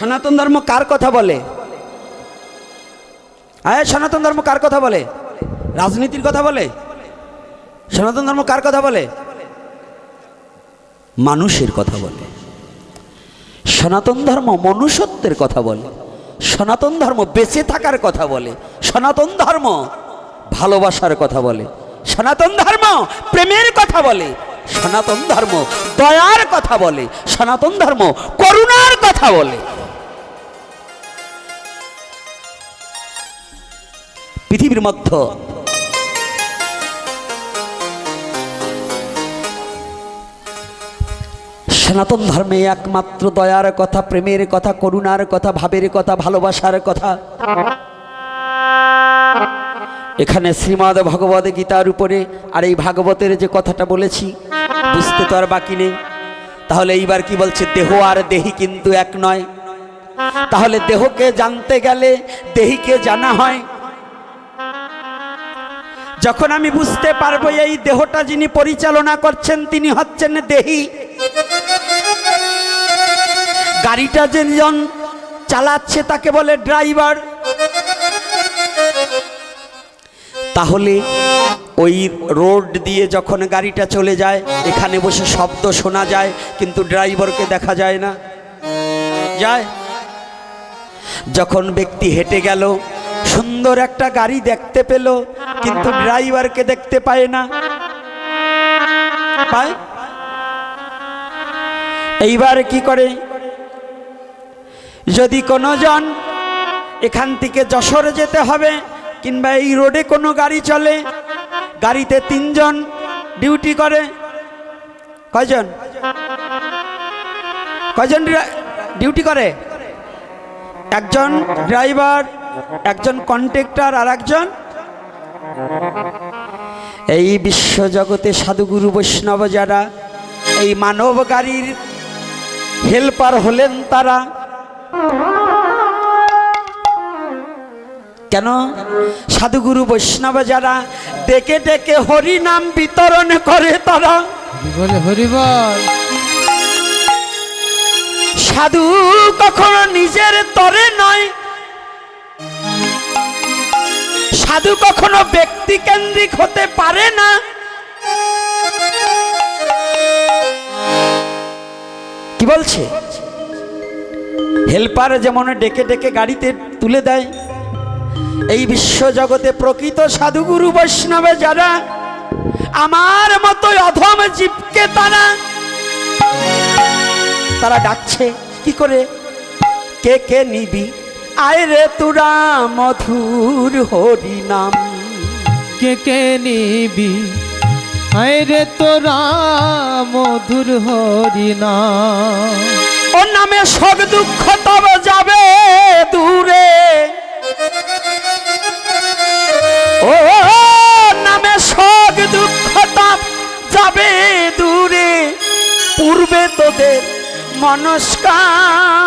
সনাতন ধর্ম কার কথা বলে? আয়, সনাতন ধর্ম কার কথা বলে? রাজনীতির কথা বলে? সনাতন ধর্ম কার কথা বলে? মানুষের কথা বলে। সনাতন ধর্ম মনুষ্যত্বের কথা বলে। সনাতন ধর্ম বেঁচে থাকার কথা বলে। সনাতন ধর্ম ভালোবাসার কথা বলে। সনাতন ধর্ম প্রেমের কথা বলে। সনাতন ধর্ম দয়ার কথা বলে। সনাতন ধর্ম করুণার কথা বলে। পৃথিবীর মধ্য। সনাতন ধর্মে একমাত্র দয়ার কথা, প্রেমের কথা, করুণার কথা, ভাবের কথা, ভালোবাসার কথা। এখানে শ্রীমদ ভগবদ গীতার উপরে আর এই ভাগবতের যে কথাটা বলেছি, বুঝতে তো আর বাকি নেই। তাহলে এইবার কি বলছে, দেহ আর দেহি কিন্তু এক নয়। তাহলে দেহকে জানতে গেলে দেহিকে জানা হয়। যখন আমি বুঝতে পারব এই দেহটা যিনি পরিচালনা করছেন, তিনি হচ্ছেন দেহি। গাড়িটা যে যেজন চালাচ্ছে, তাকে বলে ড্রাইভার। তাহলে ওই রোড দিয়ে যখন গাড়িটা চলে যায়, এখানে বসে শব্দ শোনা যায়, কিন্তু ড্রাইভারকে দেখা যায় না। যায়। যখন ব্যক্তি হেঁটে গেল সুন্দর একটা গাড়ি দেখতে পেল, কিন্তু ড্রাইভারকে দেখতে পায় না। পায়? এইবার কি করে? যদি কোনো জন এখান থেকে যশোর যেতে হবে, কিংবা এই রোডে কোনো গাড়ি চলে, গাড়িতে তিনজন ডিউটি করে, কয়জন? কয়জন ডিউটি করে? একজন ড্রাইভার একজন কন্ট্রাক্টর আর একজন? এই বিশ্বজগতে সাধুগুরু বৈষ্ণব যারা এই মানব গাড়ির হেল্পার হলেন তারা। কেন? সাধুগুরু বৈষ্ণব যারা ডেকে ডেকে হরি নাম বিতরণ করে তারা। সাধু কখনো নিজের তরে নয় সাধু কখনো ব্যক্তি কেন্দ্রিক হতে পারে না। কি বলছে? হেল্পার যেমন ডেকে ডেকে গাড়িতে তুলে দেয়, এই বিশ্বজগতে প্রকৃত সাধুগুরু বৈষ্ণবে যারা, আমার মতো অধম জীবকে তারা। তারা ডাকছে, কি করে? কে কে নিবি? আয় রে তুরা মধুর হরি নাম কে কে নিবি? আয় রে তোরা মধুর হরিনা ওর নামে শোক দুঃখ তব যাবে দূরে। ও নামে শোক দুঃখ তব যাবে দূরে। পূর্বে তোদের মনস্কার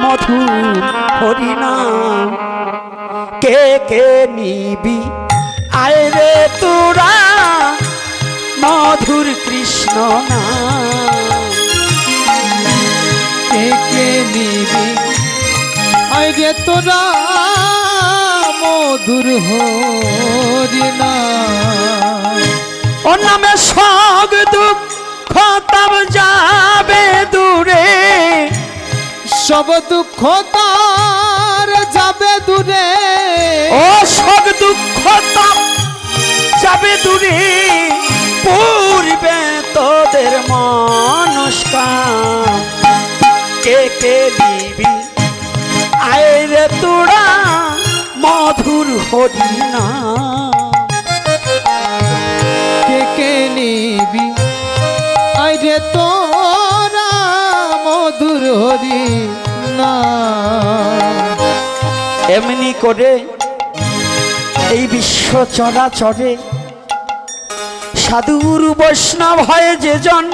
মধুর হরিনাম। কে কে নিবি? আয় রে তোরা, মধুর কৃষ্ণ নাম। কে কে নিবি? আয় রে তোরা, মধুর হরিনা ওর নামে সগ দুঃখ, তব যাবে দূরে। সব দুঃখ তার যাবে দূরে। ও সগ দুঃখ তব যাবে দূরে। পূর্বে তোদের মনস্কার। কে কে দিবি আয় রে তোরা মধুর হরিনা কে কে নিবি? আয় রে তোরা মধুর হরি না এমনি করে এই বিশ্ব চরাচরে সাধুর বৈষ্ণব হয় যেজন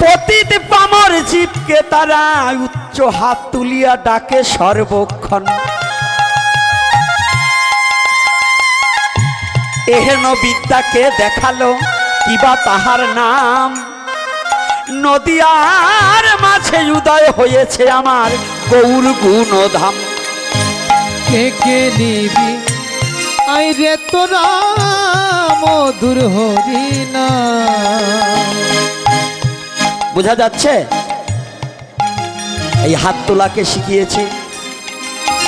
পতিত পামর জীবকে তারা উচ্চ হাত তুলিয়া ডাকে সর্বক্ষণ। এহেন বিদ্যাকে দেখাল কিবা তাহার নাম। নদিয়ার মাঝ উদয় হয়েছে আমার গৌর গুণধাম। কে কে নিবি? আই রে তোরা মধুর হরিনা বোঝা যাচ্ছে? এই হাত তোলাকে শিখিয়েছে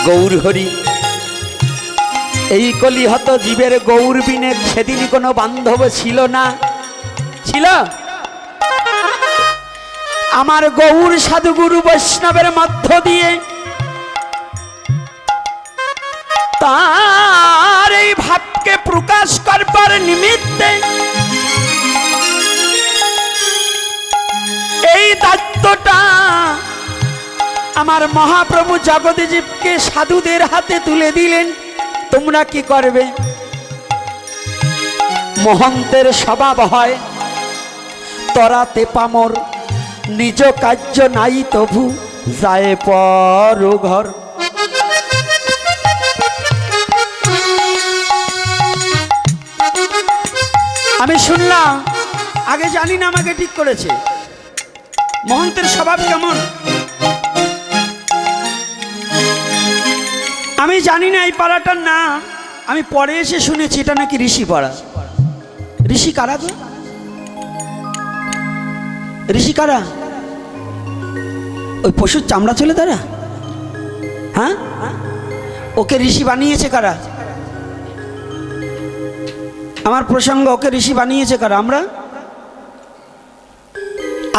গৌর হরি। এই কলিহত জীবের গৌর বিনে সেদিন কোনো বান্ধব ছিল না। ছিল? আমার গৌর সাধুগুরু বৈষ্ণবের মধ্য দিয়ে তার এই ভাবকে প্রকাশ করবার নিমিত্তে এই দায়িত্বটা আমার মহাপ্রভু জগদীজীবকে সাধুদের হাতে তুলে দিলেন। তোমরা কি করবে? মহন্তের স্বভাব হয় তরাতে পামর নিজ কার্য নাই তবু, যায় পর ঘর আমি শুনলাম, আগে জানি না আমাকে ঠিক করেছে। মহন্তের স্বভাব কেমন? আমি জানি না এই পাড়াটার নাম। আমি পরে এসে শুনেছি, এটা নাকি ঋষি পাড়া। ঋষি কারা গো? ঋষি কারা? ওই পশুর চামড়া চলে তারা? হ্যাঁ? ওকে ঋষি বানিয়েছে কারা? আমার প্রসঙ্গ, ওকে ঋষি বানিয়েছে কারা? আমরা?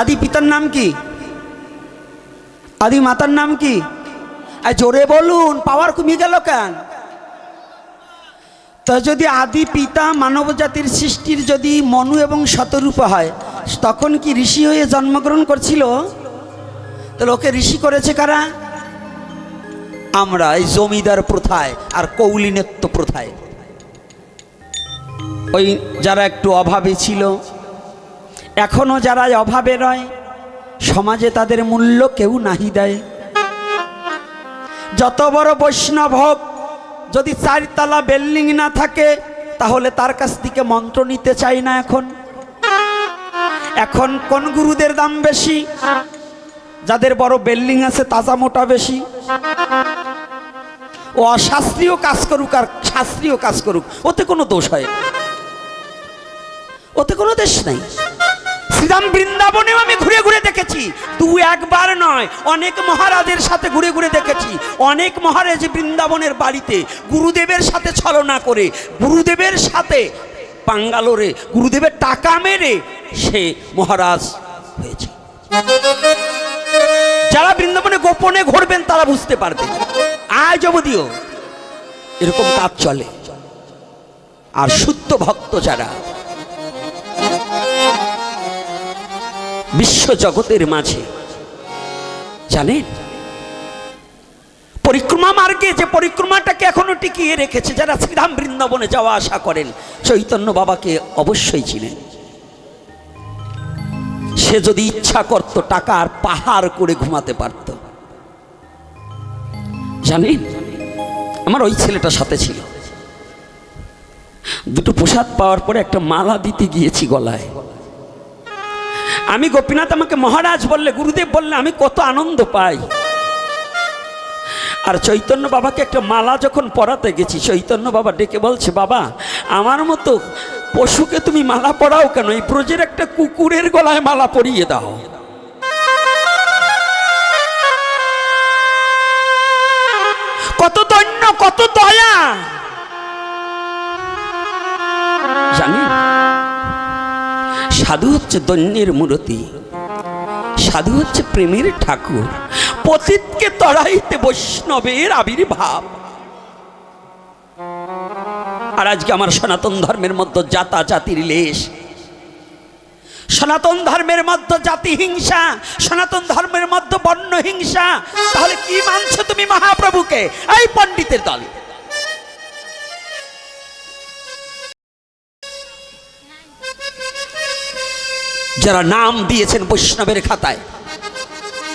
আদি পিতার নাম কি? আদি মাতার নাম কি? আর জোরে বলুন পাওয়ার কমে গেল কেন? তা যদি আদি পিতা মানব জাতির সৃষ্টির যদি মনু এবং শতরূপ হয়, তখন কি ঋষি হয়ে জন্মগ্রহণ করছিল? তাহলে ওকে ঋষি করেছে কারা? আমরা, এই জমিদার প্রথায় আর কৌলিনত্ব প্রথায়। ওই যারা একটু অভাবে ছিল এখনও যারা অভাবে নয় সমাজে তাদের মূল্য কেউ নাহি দেয়। যত বড় বৈষ্ণব হোক, যদি চারতলা বিল্ডিং না থাকে, তাহলে তার কাছ থেকে মন্ত্র নিতে চাই না এখন। এখন কোন গুরুদের দাম বেশি? যাদের বড় বিল্ডিং আছে, তাজা মোটা বেশি। ও অশাস্ত্রীয় কাজ করুক আর শাস্ত্রীয় কাজ করুক, ওতে কোনো দোষ হয় ওতে কোনো দেশ নাই। শ্রীরাম বৃন্দাবনেও আমি ঘুরে ঘুরে দেখেছি। দু একবার নয়, অনেক মহারাজের সাথে ঘুরে ঘুরে দেখেছি। অনেক মহারাজ বৃন্দাবনের বাড়িতে গুরুদেবের সাথে ছলনা করে, গুরুদেবের সাথে বাঙ্গালোরে গুরুদেবের টাকা মেরে সে মহারাজ হয়েছে। যারা বৃন্দাবনে গোপনে ঘুরবেন, তারা বুঝতে পারবেন আজ অবধিও এরকম কাজ চলে। আর শুদ্ধ ভক্ত যারা বিশ্ব জগতের মাঝে, জানেন? পরিক্রমা মার্গে যে পরিক্রমাটাকে এখনও টিকিয়ে রেখেছে, যারা শ্রীরাম বৃন্দাবনে যাওয়া আসা করেন, চৈতন্য বাবাকে অবশ্যই চিনেন। সে যদি ইচ্ছা করত টাকা আর পাহাড় করে ঘুমাতে পারত। জানেন, আমার ওই ছেলেটার সাথে ছিল। দুটো প্রসাদ পাওয়ার পরে একটা মালা দিতে গিয়েছি গলায়। আমি গোপীনাথ আমাকে মহারাজ বললে, গুরুদেব বললে, আমি কত আনন্দ পাই। আর চৈতন্য বাবাকে একটা মালা যখন পরাতে গেছি, চৈতন্য বাবা ডেকে বলছে, বাবা, আমার মতো পশুকে তুমি মালা পরাও কেন? এই ব্রজের একটা কুকুরের গলায় মালা পরিয়ে দাও। কত দৈন্য কত দয়া। জানেন সাধু হচ্ছে দৈন্যের মূরতি। সাধু হচ্ছে প্রেমের ঠাকুর। পতিতকে তড়াইতে বৈষ্ণবের আবির্ভাব। আর আজকে আমার সনাতন ধর্মের মধ্যে জাতা জাতির লেশ। সনাতন ধর্মের মধ্যে জাতি হিংসা, সনাতন ধর্মের মধ্যে বর্ণ হিংসা। তাহলে কি মানছো তুমি মহাপ্রভুকে? এই পণ্ডিতের দল। যারা নাম দিয়েছেন বৈষ্ণবের খাতায়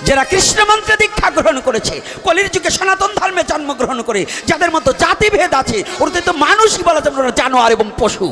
যারা কৃষ্ণ মন্ত্রে দীক্ষা গ্রহণ করেছে, কলির যুগে সনাতন ধর্মে জন্মগ্রহণ করে, যাদের মতো জাতিভেদ আছে ওদের তো মানুষই বলা যাবে জানোয়ার এবং পশু।